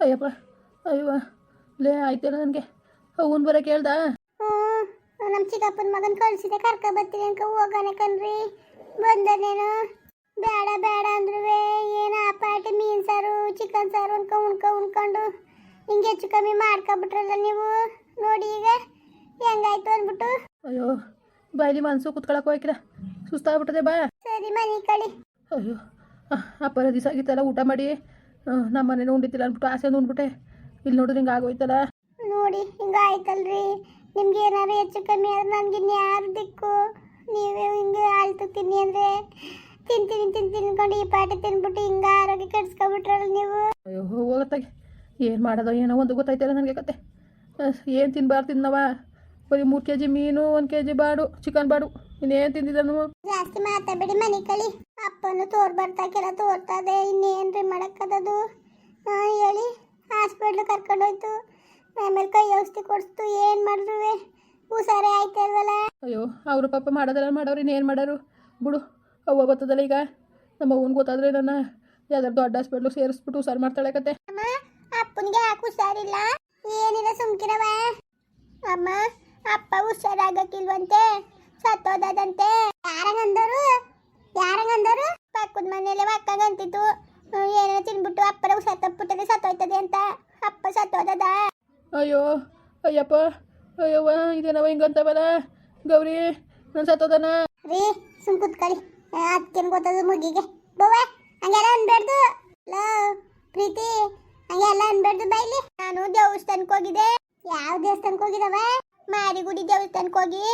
ಅಯ್ಯಪ್ಪ ಅಯ್ಯವ್ವ ಲೇ ಆಯ್ತಲ್ಲ ನನಗೆ. ಅವನ್ ಬರೋಕೆ ಹೇಳ್ದ? ನಮ್ಮ ಚಿಕ್ಕಪ್ಪನ ಮಗನ ಕಳ್ಸಿದೆ ಕರ್ಕ ಬರ್ತೀನಿ ಅನ್ಕ ಹೋಗೋಣ ಕಣ್ರಿ. ಬಂದನೇನು? ಬೇಡ ಬೇಡ ಅಂದ್ರು ಏನು ಆ ಪಾಟಿ ಮೀನ್ ಸಾರು ಚಿಕನ್ ಸಾರು ಅನ್ಕ ಉಣ್ಕ ಉಣ್ಕೊಂಡು ಹಿಂಗೆ ಹೆಚ್ಚು ಕಮ್ಮಿ ಮಾಡ್ಕೊಬಿಟ್ರಲ್ಲ ನೀವು? ನೋಡಿ ಈಗ ಹೆಂಗಾಯ್ತು ಅಂದ್ಬಿಟ್ಟು. ಅಯ್ಯೋ ಬಾಯ್ಲಿ ಮನ್ಸು ಕುತ್ಕೊಳಕ್ಕೆ ಹೋಯ್ಕಿರ ಸುಸ್ತಾಗ್ಬಿಟ್ಟದೆ ಬಾ. ಸರಿ ಮನೆ ಕಳಿ. ಅಯ್ಯೋ ಅಪ್ಪರ ದಿವಸ ಆಗಿತ್ತಲ್ಲ ಊಟ ಮಾಡಿ. ನಮ್ಮ ಮನೇಲಿ ಉಂಡಿತಿಲ್ಲ ಅಂದ್ಬಿಟ್ಟು ಆಸೆ ಉಂಡ್ಬಿಟ್ಟೆ. ಇಲ್ಲಿ ನೋಡಿದ್ರೆ ಹಿಂಗೆ ಆಗೋಯ್ತಲ್ಲ. ನೋಡಿ ಹಿಂಗಾಯ್ತಲ್ರಿ ನಿಮ್ಗೆ ಏನಾರು ಹೆಚ್ಚು ಕಮ್ಮಿ ಆದ್ರೆ ನನ್ಗೆ ಇನ್ಯಾರು ದಿಕ್ಕು? ನೀವೇ ಹಿಂಗೆ ಆಯ್ತು ತಿನ್ನಿ ಅಂದ್ರೆ ತಿಂತೀನಿ ತಿಂತೀನಿ ತಿನ್ಕೊಂಡು ಈ ಪಾಟಿ ತಿನ್ಬಿಟ್ಟು ಹಿಂಗ ಆರೋಗ್ಯ ಕೆಡ್ಸ್ಕೊಬಿಟ್ರಲ್ಲ ನೀವು. ಅಯ್ಯೋ ಹೋಗತ್ತಾಗೆ ಏನು ಮಾಡೋದೋ ಏನೋ ಒಂದು ಗೊತ್ತಾಯ್ತಲ್ಲ ನನಗೆ ಕತೆ. ಏನು ತಿನ್ಬಾರ್ದು ತಿನ್ನವ? ಬರೀ ಮೂರು ಕೆ ಜಿ ಮೀನು ಒಂದು ಕೆ ಜಿ ಬಾಡು ಚಿಕನ್ ಬಾಡು. ಇನ್ನೇನು ತಿಂದಿದ್ದನು ಜಾಸ್ತಿ ಮಾತಾಡ್ಬೇಡಿ ಮನೆ ಕಳಿ. ಅಪ್ಪನು ತೋರ್ ಬರ್ತಾಕೆಲ್ಲ ತೋರ್ತದೆ ಇನ್ನೇನ್ರಿ ಮಾಡಕ್ಕದದು? ಹೇಳಿ. ಹಾಸ್ಪಿಟ್ಲ್ ಕರ್ಕೊಂಡೋಯ್ತು. ಆಮೇಲೆ ಕೈ ಔಷಧಿ ಕೊಡಿಸ್ತು ಏನು ಮಾಡ್ರುವೆ? ಹುಷಾರೇ ಆಯ್ತಲ್ವಲ್ಲ ಅಯ್ಯೋ ಅವರು ಪಾಪ ಮಾಡೋದಲ್ಲ ಮಾಡೋರು ಇನ್ನೇನು ಮಾಡೋರು? ಬಿಡು ಅವ್ವ ಗೊತ್ತದಲ್ಲ ಈಗ. ನಮ್ಮ ಅವ್ವನ ಗೊತ್ತಾದ್ರೆ ನನ್ನ ಯಾವ್ದಾರು ದೊಡ್ಡ ಹಾಸ್ಪಿಟ್ಲು ಸೇರಿಸ್ಬಿಟ್ಟು ಹುಷಾರು ಮಾಡ್ತಾಳೆ ಕತೆ. ಅಮ್ಮ ಅಪ್ಪನಿಗೆ ಯಾಕೆ ಹುಷಾರಿಲ್ಲ? ಏನಿಲ್ಲ ಸುಮ್ಕಿರವ ಅಮ್ಮ ಅಪ್ಪ ಹುಷಾರಾಗಕ್ಕಿಲ್ವಂತೆ ಸತ್ತೋದದಂತೆ. ಯಾರಂಗಂದರು? ಯಾರಂಗಂದರು? ಪಕ್ಕದ ಮನೆಯಲ್ಲಿ ಅಕ್ಕಂಗಂತಿತ್ತು ಏನೋ ತಿನ್ಬಿಟ್ಟು ಅಪ್ಪರ ಹುಷಾರ್ ತಪ್ಪಿಟ್ಟದೆ ಸತ್ತೋಯ್ತದೆ ಅಂತ. ಅಪ್ಪ ಸತ್ತೋದದ. ಅಯ್ಯೋ ಅಯ್ಯಪ್ಪ ಅಯ್ಯವ್ವ ಇದೇನವ ಹಿಂಗಂತವಲ್ಲ? ಗೌರಿ ನಾನು ಸತ್ತೋದನ? ರೀ ಸುಮ್ ಕುತ್ಕೊಳ್ಳಿ. ಅದಕ್ಕೇನು ಗೊತ್ತದು ಮುಗಿಗೆ. ಬವ್ವ ಹಂಗೆಲ್ಲ ಅನ್ಬೇಡ್ದು ಲೋ ಪ್ರೀತಿ ಹಂಗೆಲ್ಲ ಅನ್ಬೇಡ್ದು ಬೈಲಿ ನಾನು ದೇವಸ್ಥಾನಕ್ಕೆ ಹೋಗಿದ್ದೆ. ಯಾವ ದೇವಸ್ಥಾನಕ್ಕೆ ಹೋಗಿದವ? ಮಾರಿಗುಡಿ ದೇವಸ್ಥಾನಕ್ಕೆ ಹೋಗಿ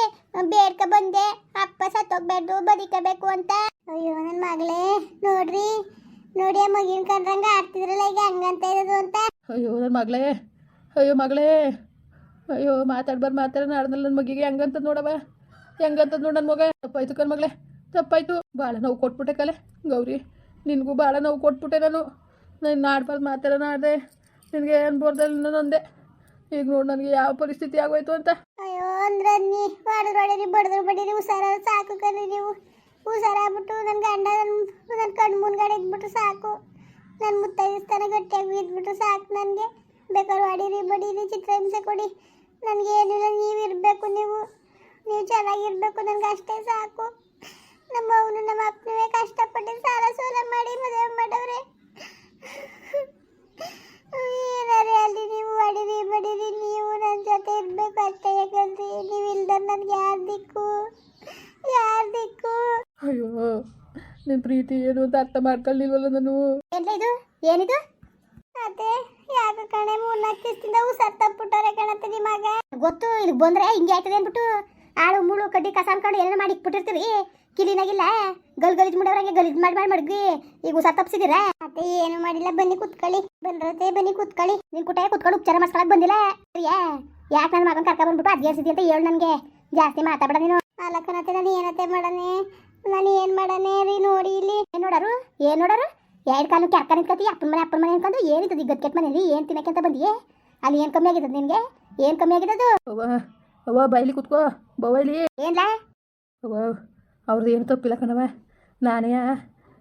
ಬೇಡ್ಕ ಬಂದೆ. ಅಪ್ಪ ಸತ್ತೋಗ್ಬಾರ್ದು ಬದುಕಬೇಕು ಅಂತ. ಅಯ್ಯೋ ನನ್ನ ಮಗಳೇ, ನೋಡ್ರಿ. ನೋಡಿ ಆ ಮಗಿನ ಕಂಡ್ರಂಗ ಆಗ್ತಿದ್ರಲ್ಲ ಈಗ ಹಂಗಂತ ಇರೋದು ಅಂತ. ಅಯ್ಯೋ ನನ್ನ ಮಗಳೇ, ಅಯ್ಯೋ ಮಗಳೇ. ಅಯ್ಯೋ ಮಾತಾಡ್ಬಾರ್ದು ಮಾತಾಡ ನಾಡ್ದಲ್ಲಿ ನನ್ನ ಮಗಿಗೆ ಹಂಗಂತ ನೋಡವ? ಹೆಂಗಂತ ನೋಡು ನನ್ನ ಮಗ? ತಪ್ಪಾಯ್ತು ಕಣ್ ಮಗಳೇ, ತಪ್ಪಾಯ್ತು. ಭಾಳ ನೋವು ಕೊಟ್ಬಿಟ್ಟೆ ಕಲೆ, ಗೌರಿ. ನಿನಗೂ ಭಾಳ ನೋವು ಕೊಟ್ಬಿಟ್ಟೆ ನಾನು. ನಾನು ನಾಡ್ಬಾರ್ದು, ಮಾತಾಡೋ ನಾಡ್ದೆ. ನಿನಗೆ ಅನ್ಬೋರ್ದಲ್ಲಿ ಇನ್ನೊಂದೆ ಈಗ ನೋಡು ನನಗೆ ಯಾವ ಪರಿಸ್ಥಿತಿ ಆಗೋಯ್ತು ಅಂತ. ಅಯ್ಯೋ, ಅಂದ್ರೆ ನೀ ಬಡದ್ರು ಬಡೀರಿ ಹುಷಾರ ಸಾಕು ಕರಿ ನೀವು. ಹುಷಾರಾಗ್ಬಿಟ್ಟು ನನ್ನ ಗಂಡ ನನ್ನ ನನ್ನ ಕಣ್ಣು ಮುಂದ್ಗಡೆ ಇದ್ಬಿಟ್ಟು ಸಾಕು. ನನ್ನ ಮುತ್ತೈದಿಸ್ತಾನೆ ಗಟ್ಟಿಯಾಗಿ ಇದ್ಬಿಟ್ಟು ಸಾಕು ನನಗೆ. ಬೇಕಾದ್ರೆ ಹೊಡೀರಿ ಬಡೀರಿ, ಚಿತ್ರಹಿಂಸೆ ಕೊಡಿ. ನನಗೆ ಏನಿಲ್ಲ, ನೀವು ಇರಬೇಕು ನೀವು. ನೀವು ಚೆನ್ನಾಗಿರ್ಬೇಕು, ನನಗೆ ಅಷ್ಟೇ ಸಾಕು. ನಮ್ಮ ಅವನು, ನಮ್ಮ ಅಪ್ಪನವೇ ಕಷ್ಟಪಟ್ಟು ಸಾಲ ಸೋಲ ಮಾಡಿ ಮದುವೆ ಮಾಡವ್ರೆ ಏನಾರೇ ಅಲ್ಲಿ ನೀವು ಹೊಡೀರಿ ಬಡೀರಿ ನೀವು ನನ್ನ ಜೊತೆ ಇರಬೇಕು ಅಷ್ಟೇ ಯಾಕಂದ್ರೆ ನೀವು ನನಗೆ ಯಾರು ದಿಕ್ಕು? ಯಾರು ದಿಕ್ಕು? ಅಯ್ಯೋ ನಿನ್ನ ಪ್ರೀತಿ ಏನು ಅಂತ ಅರ್ಥ ಮಾಡ್ಕೊಳ್ಳಿಲ್ವಲ್ಲ ನಾನು? ಏನಿದು? ಇದು ಏನಿದು? ಅದೇ ಯಾಕೆ ಕಣೆ ಮೂರ್ನಾಲ್ಕು ದಿವಸದಿಂದ ಹುಷಾರ್ ತಪ್ಪಿಟ್ಟವ್ರೆ ಕಣತ್ತೆ ನಿಮಗ. ಗೊತ್ತು ಇಲ್ಲಿ ಬಂದ್ರೆ ಹಿಂಗೆ ಆಯ್ತದೆ ಅಂದ್ಬಿಟ್ಟು ಆಳು ಮುಳು ಕಡ್ಡಿ ಕಸ ಅನ್ಕೊಂಡು ಎಲ್ಲ ಮಾಡಿ ಇಟ್ಬಿಟ್ಟಿರ್ತೀರಿ ಕಿಲಿನಾಗಿಲ್ಲ. ಗಲ್ ಗಲೀಜ್ ಮಾಡೋರಂಗೆ ಗಲೀಜ್ ಮಾಡಿ ಮಾಡಿ ಮಡ್ಗಿ ಈಗ ಉಸ ತಪ್ಸಿದಿರಾ ಮತ್ತೆ ಏನು ಮಾಡಿಲ್ಲ ಬನ್ನಿ ಕುತ್ಕೊಳ್ಳಿ. ಬಂದ್ರತೆ ಬನ್ನಿ ಕುತ್ಕೊಳ್ಳಿ. ನಿನ್ ಕುಟೆ ಕುತ್ಕೊಂಡು ಉಪಚಾರ ಮಾಡ್ಕೊಳಕ್ ಬಂದಿಲ್ಲ. ಸರಿಯಾ? ಯಾಕೆ ನನ್ನ ಮಗನ್ ಕರ್ಕೊಂಡ್ ಬಂದ್ಬಿಟ್ಟು ಅದ್ಗೇಸಿದಿ ಅಂತ ಹೇಳು ನನಗೆ. ಜಾಸ್ತಿ ಮಾತಾಡ ನೀನು. ಅಲ್ಲಕ್ಕನತ್ತೆ ನಾನು ಏನತ್ತೆ ಮಾಡನೆ? ನಾನು ಏನ್ ಮಾಡನೆ ರೀ ನೋಡಿ ಇಲ್ಲಿ. ಏನ್ ನೋಡಾರು? ಏನ್ ನೋಡಾರು? ಎರಡು ಕಾಲು ಕ್ಯಾಕ ನಿಂತ್ಕತಿ ಅಪ್ಪನ ಮನೆ ಅಪ್ಪನ ಮನೆ ಅನ್ಕೊಂಡು ಏನಿದ್ದು ಈಗ ಕೆಟ್ಟ ಮನೇಲಿ? ಏನು ತಿನ್ನಕ್ಕೆ ಅಂತ ಬಂದಿಯೇ? ಅಲ್ಲಿ ಏನು ಕಮ್ಮಿ ಆಗಿದ್ದದು ನಿನಗೆ? ಏನು ಕಮ್ಮಿ ಆಗಿದ್ದದು ಅವ್ವ ಬಯಲಿ ಬೈಲಿ ಕುತ್ಕೋ. ಬವೈಲಿ ಏನ್ಲಾ? ಅವ್ವ ಅವ್ರದ್ದು ಏನು ತಪ್ಪಿಲ್ಲ ಕಣವ ನಾನೇ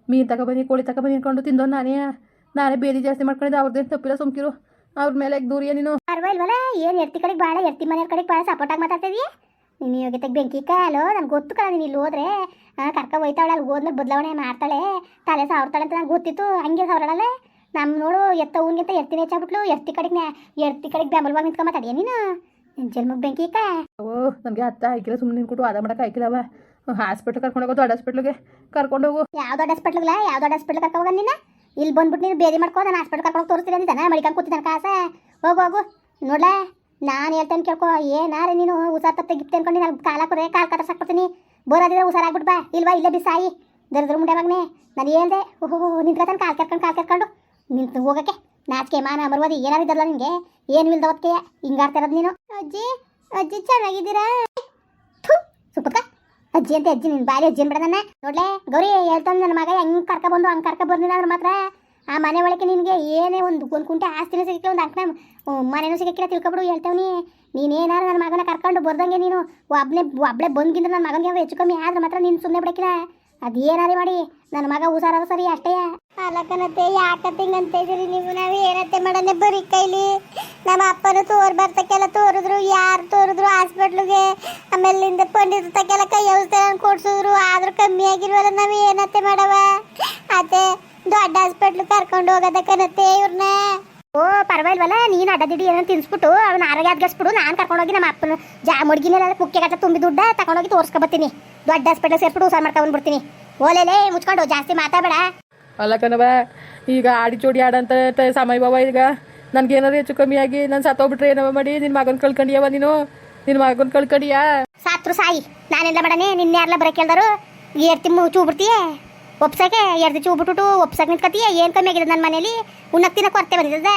ಮೀನು ತಗೊಬನ್ನಿ ಕೋಳಿ ತಗೊಬನ್ನಿ ಅನ್ಕೊಂಡು ತಿಂದೋ ನಾನೇ ನಾನೇ ಬೇದಿ ಜಾಸ್ತಿ ಮಾಡ್ಕೊಂಡಿದ್ದೆ ಅವ್ರದ್ದೇನು ತಪ್ಪಿಲ್ಲ ಸುಮ್ಕಿರು. ಅವ್ರ ಮೇಲೆ ದೂರ ನೀನು? ಪರವಾಗಿಲ್ವಲ್ಲ ಏನು ಎರ್ತಿ ಕಡೆಗೆ ಭಾಳ ಎರ್ತಿ ಮನೆ ಕಡೆಗೆ ಭಾಳ ಸಪೋರ್ಟಾಗಿ ಮಾತಾಡ್ತಿದ್ಯಾ ನೀನು ಯೋಗ್ಯತೆಗೆ ಬೆಂಕಿ ಕಾಲೋ? ನನಗೆ ಗೊತ್ತು ಕಣ ನೀನು ಇಲ್ಲಿ ಹೋದ್ರೆ. ಕರ್ಕ ಹೋಯ್ತಾವಳೆ ಅಲ್ಲಿ ಹೋದ್ಮೇಲೆ ಬದಲಾವಣೆ ಮಾಡ್ತಾಳೆ. ತಲೆ ಸಾವ್ರ್ತಾಳೆ ಅಂತ ನಂಗೆ ಗೊತ್ತಿತ್ತು ಹಂಗೆ ಸಾವ್ರಳಲ್ಲ. ನಮ್ಮ ನೋಡು ಎತ್ತ ಊನ್ಗಿಂತ ಎರ್ತಿನ ಹೆಚ್ಚಾಗ್ಬಿಟ್ಲು. ಎರ್ತಿ ಕಡೆಗೆ ಎರ್ತಿ ಕಡೆಗೆ ಬೆಂಬಲವಾಗಿ ನಿಂತ್ಕೊಂಡ್ ಮಾತಾಡಿಯ ನೀನು? ಜನ್ಮಕ್ಕೆ ಬೆಂಕಿ ಕಾ? ಓ ನನಗೆ ಅತ್ತ ಆಯ್ಕಿಲ್ಲ ಸುಮ್ಮನೆ ನಿನ್ಕೊಟ್ಟು ಅದ ಮಾಡಕ್ಕೆ ಆಯ್ಕಿಲ್ಲವ ಹಾಸ್ಪಿಟ್ಲ್ ಕರ್ಕೊಂಡು ಹೋಗೋ ದೊಡ್ಡ ಹಾಸ್ಪಿಟ್ಲಿಗೆ ಕರ್ಕೊಂಡು ಹೋಗು. ಯಾವ ದೊಡ್ಡ ಹಾಸ್ಪಿಟ್ಲ್ಗಲ್ಲ ಯಾವ ದೊಡ್ಡ ಹಾಸ್ಪಿಟ್ಲ್ ಕರ್ಕೊ ಹೋಗ ನೀನು? ಇಲ್ಲಿ ಬಂದ್ಬಿಟ್ಟು ನೀನು ಬೇರೆ ಮಾಡ್ಕೊ ನಾನು ಹಾಸ್ಪಿಟ್ಲ್ ಕರ್ಕೊಂಡು ತೋರಿಸ್ತೀನಿ ಅಂದಿದ್ದಾನೆ ಮಡಿಕೊಂಡು ಕೂತಿದ್ದಾನೆ ಕಾಸ. ಹೋಗು ಹೋಗು. ನೋಡ್ಲ ನಾನು ಹೇಳ್ತೇನೆ ಕೇಳ್ಕೊ ಏನಾರೆ ನೀನು ಹುಷಾರ್ ತಪ್ಪ ಗಿಪ್ತೆ ಅನ್ಕೊಂಡು ನಾನು ಕಾಲ ಕೊರೆ ಕಾಲು ಕತ್ತರ್ಸಾಕ್ಬಿಡ್ತೀನಿ ಬೋರಾದಿದ್ರೆ ಹುಷಾರಾಗ್ಬಿಟ್ಟು ಬಾ. ಇಲ್ವಾ ಇಲ್ಲೇ ಬಿಸಾಯಿ. ದರ್ದ್ರ ಮುಂಡೆ ಮಗ್ನೆ. ನಾನು ಹೇಳ್ದೆ ಓಹೋ ನಿಂತ್ಕೊತಾನೆ ಕಾಲ್ ಕರ್ಕೊಂಡು ಕಾಲ್ ಕರ್ಕೊಂಡು. ನಿಂತು ಹೋಗಕ್ಕೆ. ನಾಚಿಕೆ ಮಾನ ಮರ್ವಾದಿ ಏನಾರಿದ್ದಲ್ಲ ನಿನಗೆ ಏನು ಹಿಂಗಾರ್ತಾ ಹಿಂಗಾಡ್ತಿರೋದು ನೀನು? ಅಜ್ಜಿ ಅಜ್ಜಿ ಚೆನ್ನಾಗಿದ್ದೀರಾ? ಸುಪ್ಪಕ್ಕ ಅಜ್ಜಿ ಅಂತ, ಅಜ್ಜಿ, ನಿನ್ ಬಾರಿ ಅಜ್ಜಿ ಬಿಡ ನನ್ನ. ನೋಡ್ಲೆ, ಗೌರಿ, ಹೇಳ್ತಾನೆ ನನ್ನ ಮಗ, ಹೆಂಗ್ ಕರ್ಕ ಬಂದು, ಹಂಗ್ ಕರ್ಕ ಬರ್ಲಿಲ್ಲ ಅಂದ್ರೆ ಮಾತ್ರ. ಆ ಮನೆ ಒಳಗೆ ನಿನಗೆ ಏನೇ ಒಂದು ಒಂದು ಕುಂಟೆ ಆಸ್ತಿನೂ ಸಿಗಕ್ಕೆ ಒಂದು ಅಂಕಣ ಮನೆನೂ ಸಿಗಕ್ಕಿಲ್ಲ ತಿಳ್ಕೊಬಿಡು ಹೇಳ್ತಾವ್ನಿ ನೀನೇನಾರು ನನ್ನ ಮಗನ ಕರ್ಕೊಂಡು ಬರ್ದಂಗೆ ನೀನು ಒಬ್ಬನೇ ಒಬ್ಬಳೆ ಬಂದ್ಗಿಂದ್ರೆ ನನ್ನ ಮಗನಿಗೆ ಹೆಚ್ಚು ಕಮ್ಮಿ ಆದ್ರೆ ಮಾತ್ರ ನೀನು ಸುಮ್ಮನೆ ಬಿಡಕ್ಕಿಲ್ಲ ಅದೇನಾರಿ ಮಾಡಿ ನನ್ನ ಮಗ ಹುಷಾರದ ಸರಿ ಅಷ್ಟೇ. ಅಲ್ಲಕನತ್ತೆ ಯಾಕತ್ತೆ ಹಿಂಗಂತ ಇದ್ರಿ ನೀವು? ನಾವು ಏನತ್ತೆ ಮಾಡನೆ ಬರೀ ಕೈಲಿ? ನಮ್ಮ ಅಪ್ಪನು ತೋರ್ ಬರ್ತಕ್ಕೆಲ್ಲ ತೋರಿದ್ರು, ಯಾರು ತೋರಿದ್ರು ಹಾಸ್ಪಿಟ್ಲಿಗೆ? ಆಮೇಲಿಂದ ಪಂಡಿತ ತಕ್ಕೆಲ್ಲ ಕೈ ಔಷಧ ಕೊಡ್ಸಿದ್ರು? ಆದ್ರೂ ಕಮ್ಮಿ ಆಗಿಲ್ವಲ್ಲ ನಾವು ಏನತ್ತೆ ಮಾಡವ? ಅತ್ತೆ ದೊಡ್ಡ ಹಾಸ್ಪಿಟ್ಲ್ ಕರ್ಕೊಂಡು ಹೋಗೋದಕ್ಕನತ್ತೆ ಇವ್ರನ್ನ ಓ, ಪರವಾಗಿಲ್ವಲ್ಲ, ನೀನು ಅಡ್ಡದಿಡಿ ಏನೋ ತಿನ್ಸ್ಬಿಟ್ಟು ಅವ್ನ ಆರೋಗ್ಯ ಅದ್ಗಸ್ಬಿಡು. ನಾನು ಕರ್ಕೊಂಡೋಗಿ ನಮ್ಮ ಅಪ್ಪನ ಜಾ ಮುಡ್ಗಿನೆಲ್ಲ ಕುಕ್ಕೆ ಕಟ್ಟ ತುಂಬಿ ದುಡ್ಡ ತಗೊಂಡೋಗಿ ತೋರ್ಸ್ಕೊಬತ್ತೀನಿ ದೊಡ್ಡ ಹಾಸ್ಪಿಟಲ್ ಸೇರ್ಬಿಟ್ಟು ಹುಷಾರ್ ಮಾಡ್ತಾ ಬಿಡ್ತೀನಿ ಓಲೇಲೇ ಮುಚ್ಕೊಂಡು ಜಾಸ್ತಿ ಮಾತಾಡಬೇಡ. ಅಲ್ಲ ಕಣವ ಈಗ ಆಡಿ ಚೋಡಿ ಆಡಂತ ಸಮಯ ಬಾವ ಈಗ. ನನ್ಗೇನಾದ್ರು ಹೆಚ್ಚು ಕಮ್ಮಿ ಆಗಿ ನಾನು ಸತ್ತೋಗ್ಬಿಟ್ರೆ ಏನವ ಮಾಡಿ? ನಿನ್ನ ಮಗನ ಕಳ್ಕೊಂಡಿಯವ ನೀನು? ನಿನ್ನ ಮಗನ್ ಕಳ್ಕೊಂಡಿಯಾ? ಸಾತ್ರು ಸಾಯಿ ನಾನೆಲ್ಲ ಮಾಡನೆ ನಿನ್ನೆ ಯಾರಲ್ಲ ಬರ ಕೇಳ್ದಾರು? ಏರ್ತಿ ಚೂ ಬಿಡ್ತೀಯ ಒಪ್ಸಕ್ಕೆ? ಎರ್ದಿ ಚೂಬಿಟ್ಟು ಬಿಟ್ಬಿಟ್ಟು ಒಪ್ಸಕ್ಕೆ ನಿಂತ್ಕತೀಯ? ಏನು ಕಮ್ಮಿ ಆಗಿದೆ ನನ್ನ ಮನೇಲಿ? ಉಣ್ಣಕ್ ತಿನ್ನಕ್ಕೆ ಕೊರತೆ ಬಂದಿದ್ದದ?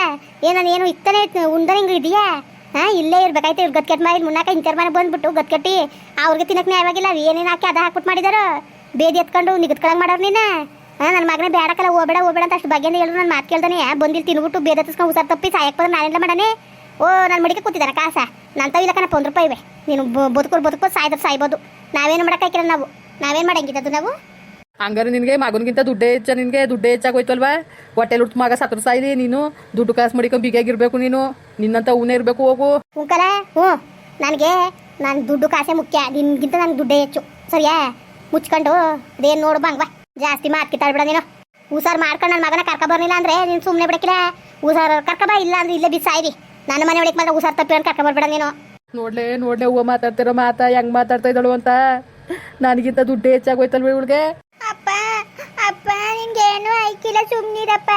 ಏನು ನಾನು ಏನು ಇತ್ತನೇ ಹಿಂಗೆ ಇದೆಯಾ ಹಾಂ, ಇಲ್ಲೇ ಇರ್ಬೇಕಾಯ್ತು. ಇವ್ರು ಗಟ್ಕೆಟ್ ಮಾಡಿ ಮುನ್ನಾಕ ಇಂಚರ್ ಮನೆ ಬಂದ್ಬಿಟ್ಟು ಗದ್ಕಟ್ಟಿ ಅವ್ರಿಗೆ ತಿನ್ನಕ್ಕೆ ನ್ಯಾಯವಾಗಿಲ್ಲ ಏನೇನು ಹಾಕಿ ಅದ ಹಾಕ್ಬಿಟ್ಟು ಮಾಡಿದಾರ, ಬೇದಿ ಎತ್ಕೊಂಡು ನಿಗದ್ಕೊಳಂಗೆ ಮಾಡೋರು ನೀನು? ನನ್ನ ಮಗನೇ ಬೇಡಕಲ್ಲ ಹೋಗ್ಬೇಡ ಓಬೇಡ ಅಂತ ಅಷ್ಟು ಬಗ್ಗೆ ಹೇಳಿದ್ರು ನನ್ನ ಮಾತು ಕೇಳ್ದಾನೆ. ಬಂದಿಲ್ಲಿ ತಿನ್ಬಿಟ್ಟು ಬೇದ ತಿಸ್ಕೊಂಡು ಉಸಾರ್ ತಪ್ಪಿ ಸಾಯಕ್ಕೆ ಬಂದ್ರೆ ನಾನೆಲ್ಲ ಮಾಡನೆ? ಓ ನನ್ನ ಮಡಿಕೆ ಕೂತಿದ್ದಾನೆ ಕಾಸ. ನನ್ನ ತವ ಒಂದು ರೂಪಾಯಿ ಇವೆ. ನೀನು ಬದುಕೋರು ಬದುಕೋ ಸಾಯ್ದ್ರೆ ಸಾಯ್ಬೋದು. ನಾವೇನು ಮಾಡೋಕ್ಕಾಗಿಲ್ಲ ನಾವು? ನಾವೇನು ಮಾಡಂಗಿದ್ದದು ನಾವು? ಹಂಗಾರೆ ನಿನಗೆ ಮಗನಿಗಿಂತ ದುಡ್ಡೇ ಹೆಚ್ಚ, ನಿನಗೆ ದುಡ್ಡೇ ಹೆಚ್ಚಾಗೋಯ್ತಲ್ವಾ ಹೊಟ್ಟೆಲಿ ಹುಟ್ಟು ಮಗ ಸತ್ರ ಸಾಯಿಲಿ ನೀನು. ದುಡ್ಡು ಕಾಸು ಮಡಿಕೊಂಡು ಬಿಗಿಯಾಗಿರ್ಬೇಕು ನೀನು. ನಿನ್ನಂತ ಊನೆ ಇರಬೇಕು ಹೋಗು. ಉಂಕಲ ಹ್ಞೂ. ನನಗೆ ನಾನು ದುಡ್ಡು ಕಾಸೆ ಮುಖ್ಯ. ನಿನ್ಗಿಂತ ನನಗೆ ದುಡ್ಡೇ ಹೆಚ್ಚು. ಸರಿಯಾ? ಮುಚ್ಕೊಂಡು ಅದೇನು ನೋಡು ಬಂಗ್ವಾ ಜಾಸ್ತಿ ಮಾತು ಕಿತ್ತಾಡ್ಬಿಡ ನೀನು. ಹುಷಾರು ಮಾಡ್ಕೊಂಡು ನನ್ನ ಮಗನ ಕರ್ಕ ಬರ್ಲಿಲ್ಲ ಅಂದ್ರೆ ನೀನು ಸುಮ್ಮನೆ ಬಿಡಕ್ಕಿಲ್ಲ. ಹುಷಾರು ಕರ್ಕ ಬಾ ಇಲ್ಲ ಅಂದ್ರೆ ಇಲ್ಲೇ ಬಿಸಾಯಿರಿ. ನನ್ನ ಮನೆ ಒಳಗೆ ಮಾತ್ರ ಹುಷಾರು ತಪ್ಪಿ ಕರ್ಕ ಬರ್ಬೇಡ ನೀನು. ನೋಡ್ಲೆ ನೋಡ್ಲೆ ಹೂವು ಮಾತಾಡ್ತಿರೋ ಮಾತಾ ಹೆಂಗ್ ಮಾತಾಡ್ತಾ ಇದ್ದಾಳು ಅಂತ. ನನಗಿಂತ ದುಡ್ಡು ಹೆಚ್ಚಾಗೋಯ್ತಲ್ವ ಇವಳಿಗೆ? ನಿನ್ಗೇನು ಆಯ್ಕಿಲ್ಲ ಸುಮ್ನಿರಪ್ಪ.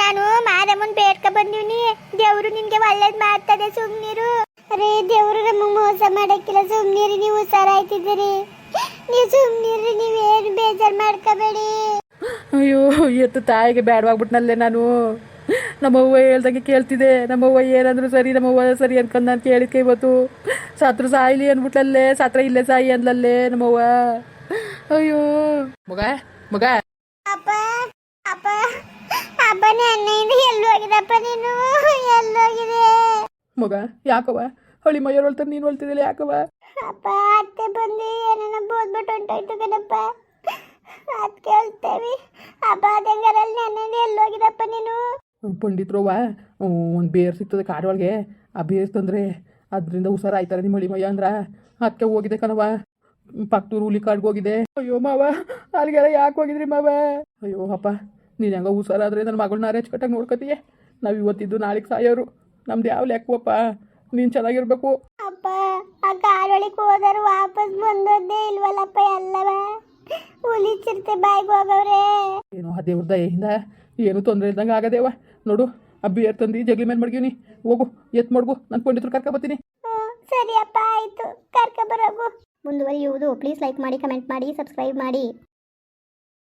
ನಾನು ಮಾರಮ್ಮನ್ ಬೇಡ್ಕ ಬಂದಿವ್ನಿ. ದೇವ್ರು ನಿನ್ಗೆ ಒಳ್ಳೇದ್ ಮಾಡ್ತದೆ ಸುಮ್ನಿರು. ಅರೇ ದೇವ್ರು ನಮಗ್ ಮೋಸ ಮಾಡಕ್ಕಿಲ್ಲ ಸುಮ್ನಿರಿ, ನೀವು ಹುಷಾರಾಯ್ತಿದ್ದೀರಿ. ನೀವು ಸುಮ್ನಿರಿ, ನೀವೇನು ಬೇಜಾರ್ ಮಾಡ್ಕೋಬೇಡಿ. ಅಯ್ಯೋ, ಎತ್ತು ತಾಯಿಗೆ ಬೇಡವಾಗ್ಬಿಟ್ನಲ್ಲೇ ನಾನು. ನಮ್ಮವ್ವ ಹೇಳ್ದಂಗೆ ಕೇಳ್ತಿದೆ. ನಮ್ಮವ್ವ ಏನಂದ್ರು ಸರಿ ನಮ್ಮವ್ವ ಸರಿ ಅನ್ಕೊಂಡು ನಾನು ಕೇಳಿದ್ಕೆ ಇವತ್ತು. ಸತ್ರು ಸಾಯ್ಲಿ ಅನ್ಬಿಟ್ಲಲ್ಲೇ, ಸಾತ್ರ ಇಲ್ಲೇ ಸಾಯಿ ಅಂದ್ಲಲ್ಲೇ ನಮ್ಮವ್ವ ಅಯ್ಯೋ. ಮಗ ಮಗ. ಅಪ್ಪ ಇದೆ ಎಲ್ಲೂ ಹೋಗಿದಪ್ಪ ನೀನು? ಎಲ್ಲೋಗಿದೆ ಮಗ ಯಾಕವ ಹಳಿ ಮೈಯರ್ ಹೊಳ್ತಾರೆ ನೀನು ಹೇಳ್ತಿದ್ದಿಲ್ಲ ಯಾಕವ ಅಪ್ಪ ಅತ್ತೆ ಬಂದು ಏನನ್ನ ಬೋದ್ಬಿಟ್ಟು ಹೊಂಟೋಯ್ತು ಕಣಪ್ಪ. ಅದ್ ಕೇಳ್ತೇವಿ. ಅಪ್ಪ ಅದಂಗಾರಲ್ಲಿ ಎಲ್ಲಿ ಹೋಗಿದಪ್ಪ ನೀನು? ಪಂಡಿತ್ರವ್ವ ಒಂದು ಬೇರ್ ಸಿಗ್ತದೆ ಕಾಡೊಳಗೆ ಆ ಬೇರ್ ತಂದ್ರೆ ಅದರಿಂದ ಹುಷಾರ ಆಯ್ತಾರೆ ನಿಮ್ಮ ಹಳಿ ಮಯ್ಯ ಅಂದ್ರ. ಅದಕ್ಕೆ ಹೋಗಿದೆ ಕಣವ ಪಕ್ಕದೂರು ಹುಲಿ ಕಾಡ್ಗೆ ಹೋಗಿದೆ. ಅಯ್ಯೋ ಮಾವ ಅಲ್ಲಿಗೆಲ್ಲ ಯಾಕೆ ಹೋಗಿದ್ರಿ ಮಾವ? ಅಯ್ಯೋ ಅಪ್ಪ ನೀನು ಹೆಂಗ ಹುಷಾರಾದ್ರೆ ನನ್ನ ಮಗಳನ್ನ ಅಚ್ಚುಕಟ್ಟಾಗಿ ನೋಡ್ಕೊತೀಯ? ನಾವು ಇವತ್ತಿದ್ದು ನಾಳೆಗೆ ಸಾಯೋರು. ನಮ್ದು ಯಾವ ಲೆಕ್ಕವಪ್ಪ? ನೀನು ಚೆನ್ನಾಗಿರ್ಬೇಕು. ಅಪ್ಪ ಆ ಕಾರೊಳಗೆ ಹೋದರು ವಾಪಸ್ ಬಂದದ್ದೇ ಇಲ್ವಲ್ಲಪ್ಪ ಎಲ್ಲವ? ಹುಲಿ ಚಿರತೆ ಬಾಯಿಗೆ ಹೋಗವ್ರೆ. ಏನು ಆ ದೇವ್ರ ಏನು ತೊಂದರೆ ಇಲ್ದಂಗೆ ಆಗದೇವ. ನೋಡು ಆ ತಂದಿ ತಂದು ಜಗ್ಲಿ ಮೇಲೆ ಮಡ್ಗೀವಿ ಹೋಗು ಎತ್ ಮಡ್ಗು. ನನ್ನ ಪಂಡಿತರು ಕರ್ಕ ಬರ್ತೀನಿ. ಸರಿ ಅಪ್ಪ ಆಯ್ತು. ಕರ್ಕ ಬರೋಗು. ಮುಂದುವರಿಯುವುದು. ಪ್ಲೀಸ್ ಲೈಕ್ ಮಾಡಿ ಕಮೆಂಟ್ ಮಾಡಿ ಸಬ್ಸ್ಕ್ರೈಬ್ ಮಾಡಿ.